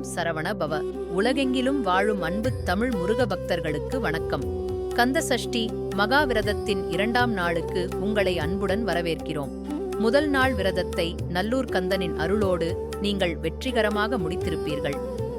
சரவண பவ. உலகெங்கிலும் வாழும் அன்பு தமிழ் முருக பக்தர்களுக்கு வணக்கம். கந்த சஷ்டி மகா விரதத்தின் இரண்டாம் நாளுக்கு உங்களை அன்புடன் வரவேற்கிறோம். முதல் நாள் விரதத்தை நல்லூர் கந்தனின் அருளோடு நீங்கள் வெற்றிகரமாக முடித்திருப்பீர்கள்.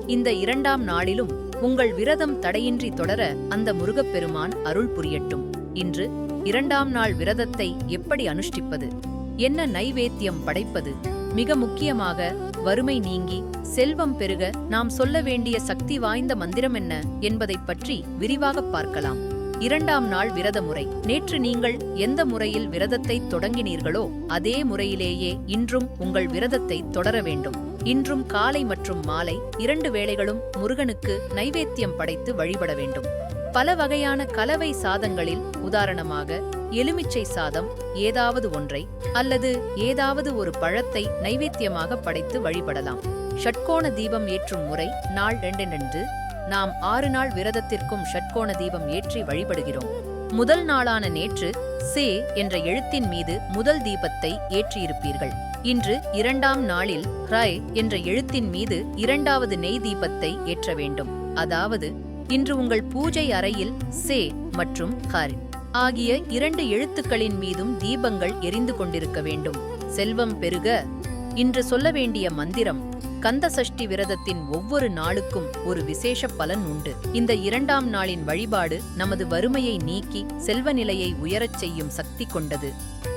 இந்த இரண்டாம் நாளிலும் உங்கள் விரதம் தடையின்றி தொடர அந்த முருகப்பெருமான் அருள் புரியட்டும். இன்று இரண்டாம் நாள் விரதத்தை எப்படி அனுஷ்டிப்பது? என்ன நைவேத்தியம் படைப்பது? மிக முக்கியமாக வறுமை நீங்கி செல்வம் பெருக நாம் சொல்ல வேண்டிய சக்தி வாய்ந்த மந்திரம் என்ன என்பதைப் பற்றி விரிவாகப் பார்க்கலாம். இரண்டாம் நாள் விரத முறை. நேற்று நீங்கள் எந்த முறையில் விரதத்தை தொடங்கினீர்களோ அதே முறையிலேயே இன்றும் உங்கள் விரதத்தை தொடர வேண்டும். இன்றும் காலை மற்றும் மாலை இரண்டு வேளைகளும் முருகனுக்கு நைவேத்தியம் படைத்து வழிபட வேண்டும். பல வகையான கலவை சாதங்களில் உதாரணமாக எலுமிச்சை சாதம் ஏதாவது ஒன்றை அல்லது ஏதாவது ஒரு பழத்தை நைவேத்தியமாக படைத்து வழிபடலாம். ஷட்கோண தீபம் ஏற்றும் முறை நாள் ரெண்டென்று நாம் ஆறு நாள் விரதத்திற்கும் ஷட்கோண தீபம் ஏற்றி வழிபடுகிறோம். முதல் நாளான நேற்று சே என்ற எழுத்தின் மீது முதல் தீபத்தை ஏற்றியிருப்பீர்கள். இன்று இரண்டாம் நாளில் ஹ்ராய் என்ற எழுத்தின் மீது இரண்டாவது நெய் தீபத்தை ஏற்ற வேண்டும். அதாவது இன்று உங்கள் பூஜை அறையில் சே மற்றும் ஹர். ஆகிய இரண்டு எழுத்துக்களின் மீதும் தீபங்கள் எரிந்து கொண்டிருக்க வேண்டும். செல்வம் பெருக. இன்று சொல்ல வேண்டிய மந்திரம் கந்த சஷ்டி விரதத்தின் ஒவ்வொரு நாளுக்கும் ஒரு விசேஷ பலன் உண்டு. இந்த இரண்டாம் நாளின் வழிபாடு நமது வறுமையை நீக்கி செல்வ நிலையை உயரச் செய்யும் சக்தி கொண்டது.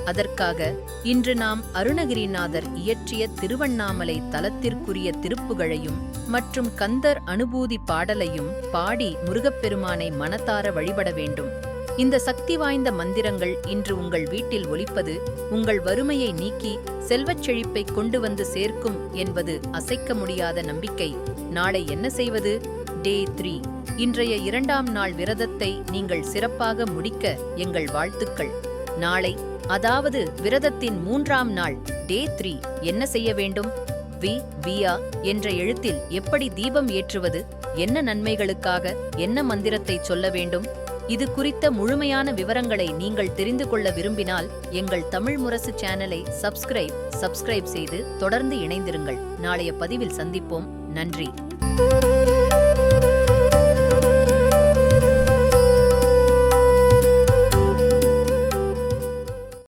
அதற்காக இன்று நாம் அருணகிரிநாதர் இயற்றிய திருவண்ணாமலை தலத்திற்குரிய திருப்புகழையும் மற்றும் கந்தர் அனுபூதி பாடலையும் பாடி முருகப்பெருமானை மனத்தார வழிபட வேண்டும். இந்த சக்தி வாய்ந்த மந்திரங்கள் இன்று உங்கள் வீட்டில் ஒலிப்பது உங்கள் வறுமையை நீக்கி செல்வச் செழிப்பை கொண்டு வந்து சேர்க்கும் என்பது அசைக்க முடியாத நம்பிக்கை. நாளை என்ன செய்வது? Day three. இன்றைய இரண்டாம் நாள் விரதத்தை நீங்கள் சிறப்பாக முடிக்க எங்கள் வாழ்த்துக்கள். நாளை அதாவது விரதத்தின் மூன்றாம் நாள் டே த்ரீ என்ன செய்ய வேண்டும்? வி வியா என்ற எழுத்தில் எப்படி தீபம் ஏற்றுவது? என்ன நன்மைகளுக்காக என்ன மந்திரத்தை சொல்ல வேண்டும்? இது குறித்த முழுமையான விவரங்களை நீங்கள் தெரிந்து கொள்ள விரும்பினால் எங்கள் தமிழ் முரசு சேனலை சப்ஸ்கிரைப் சப்ஸ்கிரைப் செய்து தொடர்ந்து இணைந்திருங்கள். நாளைய பதிவில் சந்திப்போம். நன்றி.